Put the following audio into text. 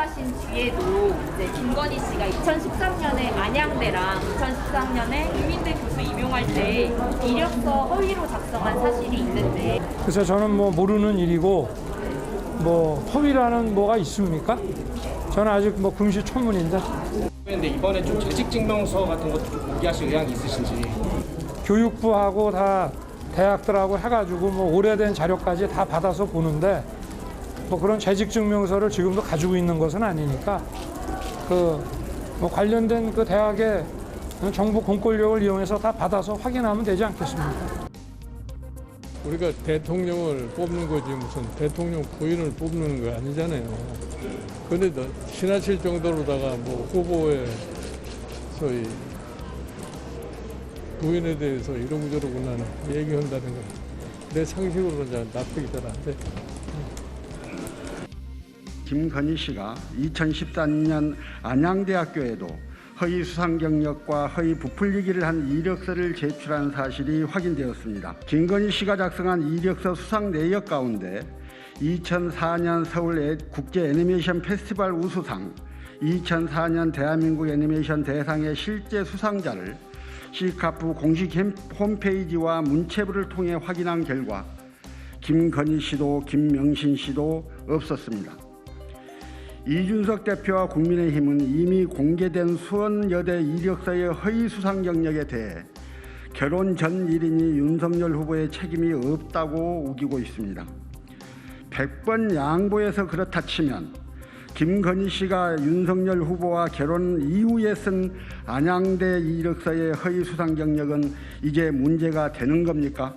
돌아가신 뒤에도 이제 김건희 씨가 2013년에 안양대랑 2013년에 국민대 교수 임용할 때 이력서 허위로 작성한 사실이 있는데. 그래서 저는 뭐 모르는 일이고 뭐 허위라는 뭐가 있습니까? 저는 아직 뭐 금시초문인데. 근데 이번에 좀 재직 증명서 같은 것도 좀 공개하실 의향이 있으신지. 교육부하고 다 대학들하고 해가지고 뭐 오래된 자료까지 다 받아서 보는데 뭐 그런 재직 증명서를 지금도 가지고 있는 것은 아니니까 그 뭐 관련된 그 대학의 정부 공권력을 이용해서 다 받아서 확인하면 되지 않겠습니까? 우리가 대통령을 뽑는 거지 무슨 대통령 부인을 뽑는 거 아니잖아요. 그런데 지나칠 정도로다가 뭐 후보의 소위 부인에 대해서 이러고 저러고 나는 얘기한다는 거. 내 상식으로는 잘 납득이 잘 안 돼. 김건희 씨가 2014년 안양대학교에도 허위 수상 경력과 허위 부풀리기를 한 이력서를 제출한 사실이 확인되었습니다. 김건희 씨가 작성한 이력서 수상 내역 가운데 2004년 서울 애- 국제 애니메이션 페스티벌 우수상, 2004년 대한민국 애니메이션 대상의 실제 수상자를 시카프 공식 홈- 홈페이지와 문체부를 통해 확인한 결과 김건희 씨도 김명신 씨도 없었습니다. 이준석 대표와 국민의힘은 이미 공개된 수원여대 이력서의 허위 수상 경력에 대해 결혼 전 일인이 윤석열 후보의 책임이 없다고 우기고 있습니다. 100번 양보해서 그렇다 치면 김건희 씨가 윤석열 후보와 결혼 이후에 쓴 안양대 이력서의 허위 수상 경력은 이제 문제가 되는 겁니까?